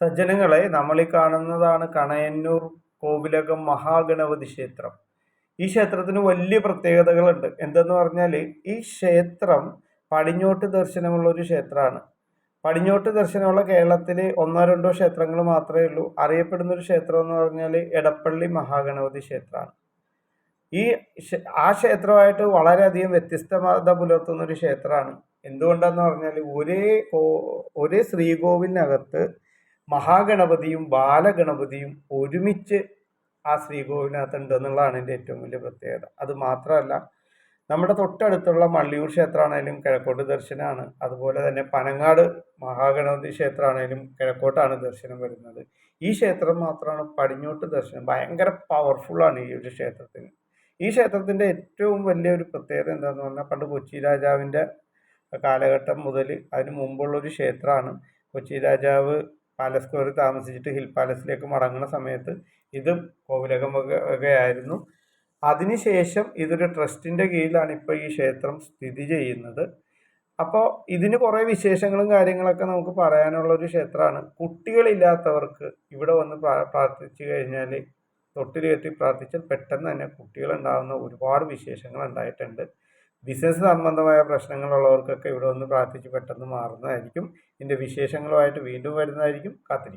സജ്ജനങ്ങളെ നമ്മൾ ഈ കാണുന്നതാണ് കണയന്നൂർ കോവിലകം മഹാഗണപതി ക്ഷേത്രം. ഈ ക്ഷേത്രത്തിന് വലിയ പ്രത്യേകതകളുണ്ട്. എന്തെന്ന് പറഞ്ഞാൽ ഈ ക്ഷേത്രം പടിഞ്ഞോട്ട് ദർശനമുള്ള ഒരു ക്ഷേത്രമാണ്. പടിഞ്ഞോട്ട് ദർശനമുള്ള കേരളത്തിൽ ഒന്നോ രണ്ടോ ക്ഷേത്രങ്ങൾ മാത്രമേ ഉള്ളൂ. അറിയപ്പെടുന്ന ഒരു ക്ഷേത്രം എന്ന് പറഞ്ഞാൽ എടപ്പള്ളി മഹാഗണപതി ക്ഷേത്രമാണ്. ഈ ആ ക്ഷേത്രമായിട്ട് വളരെയധികം വ്യത്യസ്തത പുലർത്തുന്ന ഒരു ക്ഷേത്രമാണ്. എന്തുകൊണ്ടാന്ന് പറഞ്ഞാൽ ഒരേ ഒരേ ശ്രീകോവിലിനകത്ത് മഹാഗണപതിയും ബാലഗണപതിയും ഒരുമിച്ച് ആ ശ്രീകോവിലിനകത്ത് ഉണ്ട് എന്നുള്ളതാണ് എന്റെ ഏറ്റവും വലിയ പ്രത്യേകത. അത് മാത്രമല്ല നമ്മുടെ തൊട്ടടുത്തുള്ള മള്ളിയൂർ ക്ഷേത്രമാണേലും കിഴക്കോട്ട് ദർശനമാണ്. അതുപോലെ തന്നെ പനങ്ങാട് മഹാഗണപതി ക്ഷേത്രമാണേലും കിഴക്കോട്ടാണ് ദർശനം വരുന്നത്. ഈ ക്ഷേത്രം മാത്രമാണ് പടിഞ്ഞോട്ട് ദർശനം. ഭയങ്കര പവർഫുള്ളാണ് ഈ ഒരു ക്ഷേത്രത്തിന്. ഈ ക്ഷേത്രത്തിന്റെ ഏറ്റവും വലിയൊരു പ്രത്യേകത എന്താണെന്ന് പറഞ്ഞാൽ പണ്ട് കൊച്ചി രാജാവിന്റെ കാലഘട്ടം മുതൽ അതിന് മുമ്പുള്ളൊരു ക്ഷേത്രമാണ്. കൊച്ചി രാജാവ് പാലസ് സ്ക്വയറിൽ താമസിച്ചിട്ട് ഹിൽ പാലസിലേക്ക് മടങ്ങുന്ന സമയത്ത് ഇതും കോവിലകം വകയായിരുന്നു. അതിനുശേഷം ഇതൊരു ട്രസ്റ്റിന്റെ കീഴിലാണ് ഇപ്പോൾ ഈ ക്ഷേത്രം സ്ഥിതി ചെയ്യുന്നത്. അപ്പോൾ ഇതിന് കുറേ വിശേഷങ്ങളും കാര്യങ്ങളൊക്കെ നമുക്ക് പറയാനുള്ള ഒരു ക്ഷേത്രമാണ്. കുട്ടികളില്ലാത്തവർക്ക് ഇവിടെ വന്ന് പ്രാർത്ഥിച്ചു കഴിഞ്ഞാൽ തൊട്ടിൽ പ്രാർത്ഥിച്ചാൽ പെട്ടെന്ന് തന്നെ കുട്ടികളുണ്ടാകുന്ന ഒരുപാട് വിശേഷങ്ങൾ ഉണ്ടായിട്ടുണ്ട്. ബിസിനസ് സംബന്ധമായ പ്രശ്നങ്ങളുള്ളവർക്കൊക്കെ ഇവിടെ വന്ന് പ്രാർത്ഥിച്ച് പെട്ടെന്ന് മാറുന്നതായിരിക്കും. ഇതിന്റെ വിശേഷങ്ങളുമായിട്ട് വീണ്ടും വരുന്നതായിരിക്കും. കാത്തിരിക്കും.